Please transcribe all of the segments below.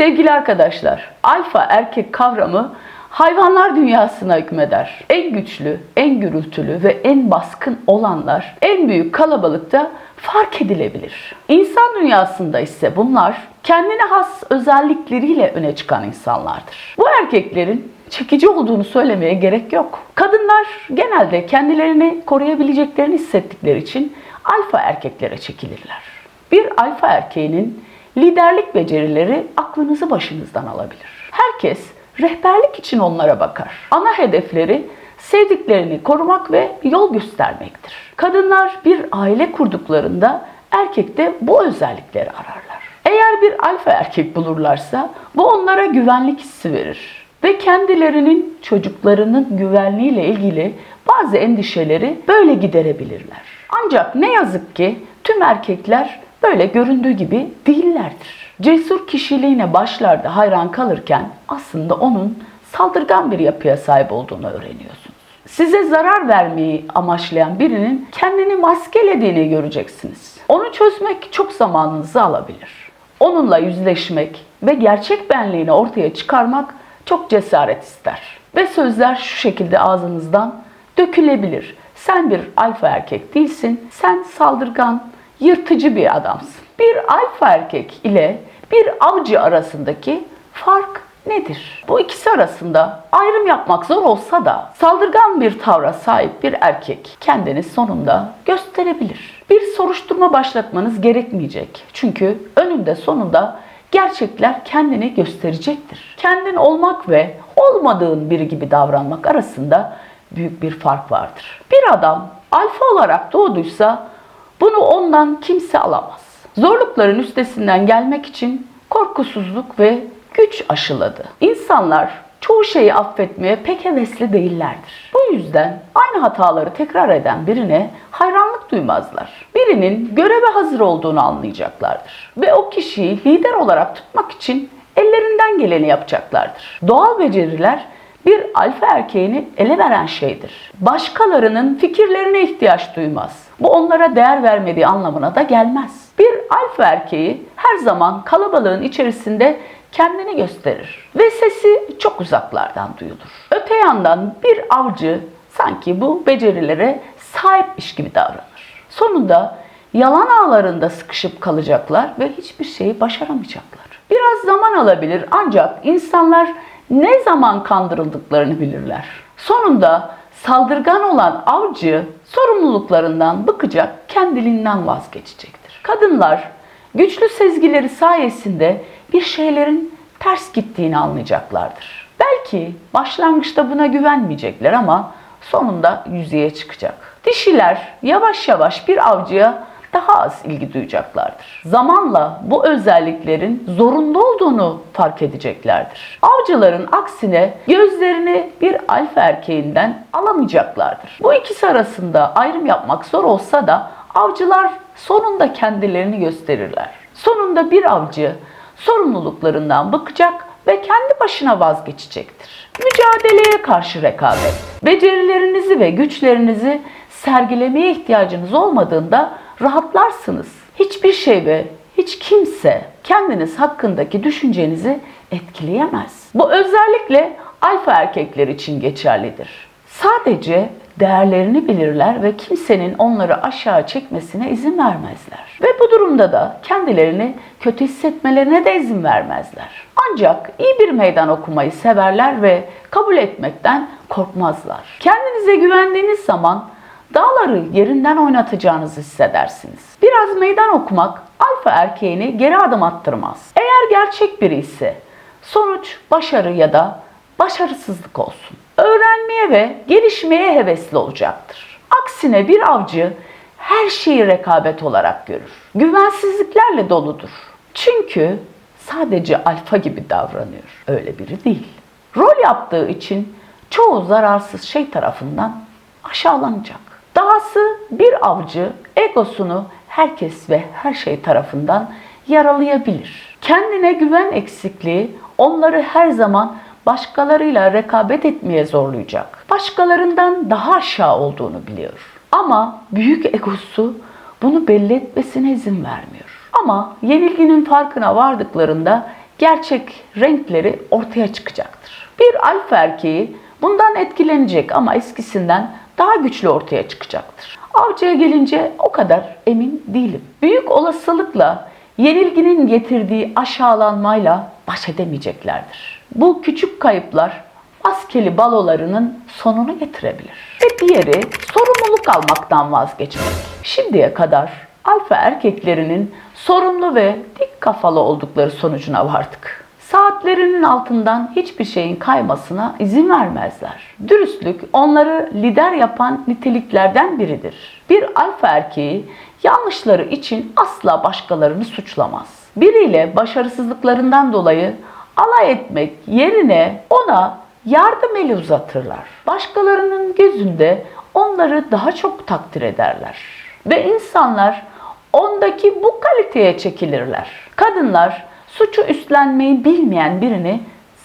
Sevgili arkadaşlar, alfa erkek kavramı hayvanlar dünyasına hükmeder. En güçlü, en gürültülü ve en baskın olanlar en büyük kalabalıkta fark edilebilir. İnsan dünyasında ise bunlar kendine has özellikleriyle öne çıkan insanlardır. Bu erkeklerin çekici olduğunu söylemeye gerek yok. Kadınlar genelde kendilerini koruyabileceklerini hissettikleri için alfa erkeklere çekilirler. Bir alfa erkeğinin liderlik becerileri aklınızı başınızdan alabilir. Herkes rehberlik için onlara bakar. Ana hedefleri sevdiklerini korumak ve yol göstermektir. Kadınlar bir aile kurduklarında erkekte bu özellikleri ararlar. Eğer bir alfa erkek bulurlarsa bu onlara güvenlik hissi verir ve kendilerinin çocuklarının güvenliğiyle ilgili bazı endişeleri böyle giderebilirler. Ancak ne yazık ki tüm erkekler böyle göründüğü gibi değillerdir. Cesur kişiliğine başlarda hayran kalırken aslında onun saldırgan bir yapıya sahip olduğunu öğreniyorsunuz. Size zarar vermeyi amaçlayan birinin kendini maskelediğini göreceksiniz. Onu çözmek çok zamanınızı alabilir. Onunla yüzleşmek ve gerçek benliğini ortaya çıkarmak çok cesaret ister. Ve sözler şu şekilde ağzınızdan dökülebilir. Sen bir alfa erkek değilsin, sen saldırgan, yırtıcı bir adamsın. Bir alfa erkek ile bir avcı arasındaki fark nedir? Bu ikisi arasında ayrım yapmak zor olsa da saldırgan bir tavra sahip bir erkek kendini sonunda gösterebilir. Bir soruşturma başlatmanız gerekmeyecek. Çünkü önünde sonunda gerçekler kendini gösterecektir. Kendin olmak ve olmadığın biri gibi davranmak arasında büyük bir fark vardır. Bir adam alfa olarak doğduysa bunu ondan kimse alamaz. Zorlukların üstesinden gelmek için korkusuzluk ve güç aşıladı. İnsanlar çoğu şeyi affetmeye pek hevesli değillerdir. Bu yüzden aynı hataları tekrar eden birine hayranlık duymazlar. Birinin göreve hazır olduğunu anlayacaklardır. Ve o kişiyi lider olarak tutmak için ellerinden geleni yapacaklardır. Doğal beceriler bir alfa erkeğini ele veren şeydir. Başkalarının fikirlerine ihtiyaç duymaz. Bu onlara değer vermediği anlamına da gelmez. Bir alfa erkeği her zaman kalabalığın içerisinde kendini gösterir ve sesi çok uzaklardan duyulur. Öte yandan bir avcı sanki bu becerilere sahipmiş gibi davranır. Sonunda yalan ağlarında sıkışıp kalacaklar ve hiçbir şeyi başaramayacaklar. Biraz zaman alabilir ancak insanlar ne zaman kandırıldıklarını bilirler. Sonunda saldırgan olan avcı sorumluluklarından bıkacak, kendiliğinden vazgeçecektir. Kadınlar güçlü sezgileri sayesinde bir şeylerin ters gittiğini anlayacaklardır. Belki başlangıçta buna güvenmeyecekler ama sonunda yüzeye çıkacak. Dişiler yavaş yavaş bir avcıya daha az ilgi duyacaklardır. Zamanla bu özelliklerin zorunda olduğunu fark edeceklerdir. Avcıların aksine gözlerini bir alfa erkeğinden alamayacaklardır. Bu ikisi arasında ayrım yapmak zor olsa da avcılar sonunda kendilerini gösterirler. Sonunda bir avcı sorumluluklarından bıkacak ve kendi başına vazgeçecektir. Mücadeleye karşı rekabet. Becerilerinizi ve güçlerinizi sergilemeye ihtiyacınız olmadığında rahatlarsınız. Hiçbir şey ve hiç kimse kendiniz hakkındaki düşüncenizi etkileyemez. Bu özellikle alfa erkekler için geçerlidir. Sadece değerlerini bilirler ve kimsenin onları aşağı çekmesine izin vermezler. Ve bu durumda da kendilerini kötü hissetmelerine de izin vermezler. Ancak iyi bir meydan okumayı severler ve kabul etmekten korkmazlar. Kendinize güvendiğiniz zaman dağları yerinden oynatacağınızı hissedersiniz. Biraz meydan okumak alfa erkeğini geri adım attırmaz. Eğer gerçek biri ise sonuç başarı ya da başarısızlık olsun. Öğrenmeye ve gelişmeye hevesli olacaktır. Aksine bir avcı her şeyi rekabet olarak görür. Güvensizliklerle doludur. Çünkü sadece alfa gibi davranıyor. Öyle biri değil. Rol yaptığı için çoğu zararsız şey tarafından aşağılanacak. Bir avcı egosunu herkes ve her şey tarafından yaralayabilir. Kendine güven eksikliği onları her zaman başkalarıyla rekabet etmeye zorlayacak. Başkalarından daha aşağı olduğunu biliyor. Ama büyük egosu bunu belli etmesine izin vermiyor. Ama yenilginin farkına vardıklarında gerçek renkleri ortaya çıkacaktır. Bir alfa erkeği bundan etkilenecek ama eskisinden daha güçlü ortaya çıkacaktır. Avcıya gelince o kadar emin değilim. Büyük olasılıkla yenilginin getirdiği aşağılanmayla baş edemeyeceklerdir. Bu küçük kayıplar maskeli balolarının sonunu getirebilir. Ve diğeri sorumluluk almaktan vazgeçmek. Şimdiye kadar alfa erkeklerinin sorumlu ve dik kafalı oldukları sonucuna vardık. Saatlerinin altından hiçbir şeyin kaymasına izin vermezler. Dürüstlük onları lider yapan niteliklerden biridir. Bir alfa erkeği yanlışları için asla başkalarını suçlamaz. Biriyle başarısızlıklarından dolayı alay etmek yerine ona yardım eli uzatırlar. Başkalarının gözünde onları daha çok takdir ederler. Ve insanlar ondaki bu kaliteye çekilirler. Kadınlar suçu üstlenmeyi bilmeyen birini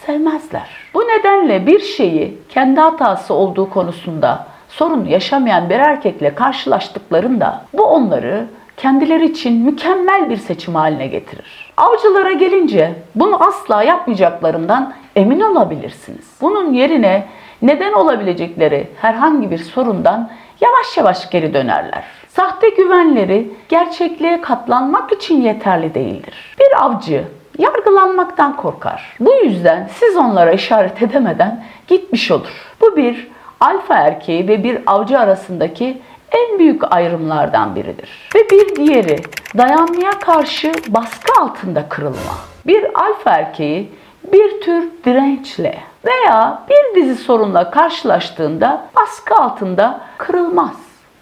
sevmezler. Bu nedenle bir şeyi kendi hatası olduğu konusunda sorun yaşamayan bir erkekle karşılaştıklarında bu onları kendileri için mükemmel bir seçim haline getirir. Avcılara gelince bunu asla yapmayacaklarından emin olabilirsiniz. Bunun yerine neden olabilecekleri herhangi bir sorundan yavaş yavaş geri dönerler. Sahte güvenleri gerçekliğe katlanmak için yeterli değildir. Bir avcı yargılanmaktan korkar. Bu yüzden siz onlara işaret edemeden gitmiş olur. Bu bir alfa erkeği ve bir avcı arasındaki en büyük ayrımlardan biridir. Ve bir diğeri dayanmaya karşı baskı altında kırılma. Bir alfa erkeği bir tür dirençle veya bir dizi sorunla karşılaştığında baskı altında kırılmaz.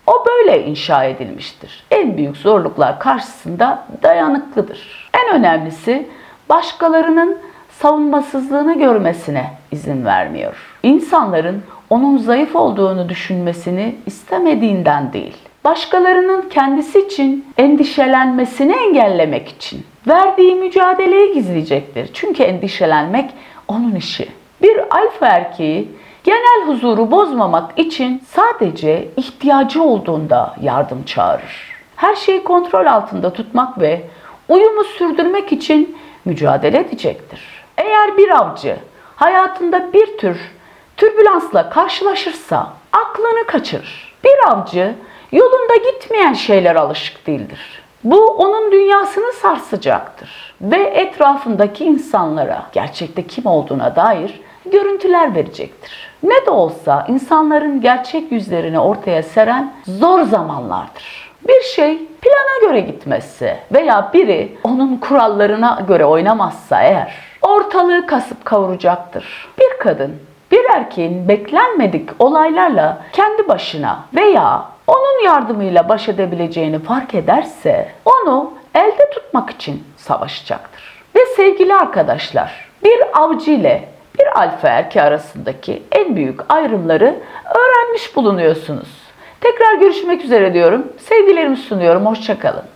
O böyle inşa edilmiştir. En büyük zorluklar karşısında dayanıklıdır. En önemlisi başkalarının savunmasızlığını görmesine izin vermiyor. İnsanların onun zayıf olduğunu düşünmesini istemediğinden değil. Başkalarının kendisi için endişelenmesini engellemek için verdiği mücadeleyi gizleyecektir. Çünkü endişelenmek onun işi. Bir alfa erkeği genel huzuru bozmamak için sadece ihtiyacı olduğunda yardım çağırır. Her şeyi kontrol altında tutmak ve uyumu sürdürmek için mücadele edecektir. Eğer bir avcı hayatında bir tür türbülansla karşılaşırsa aklını kaçırır. Bir avcı yolunda gitmeyen şeyler alışık değildir. Bu onun dünyasını sarsacaktır ve etrafındaki insanlara gerçekte kim olduğuna dair görüntüler verecektir. Ne de olsa insanların gerçek yüzlerini ortaya seren zor zamanlardır. Bir şey plana göre gitmezse veya biri onun kurallarına göre oynamazsa eğer ortalığı kasıp kavuracaktır. Bir kadın bir erkeğin beklenmedik olaylarla kendi başına veya onun yardımıyla baş edebileceğini fark ederse onu elde tutmak için savaşacaktır. Ve sevgili arkadaşlar, bir avcı ile bir alfa erkeği arasındaki en büyük ayrımları öğrenmiş bulunuyorsunuz. Tekrar görüşmek üzere diyorum. Sevgilerimi sunuyorum. Hoşçakalın.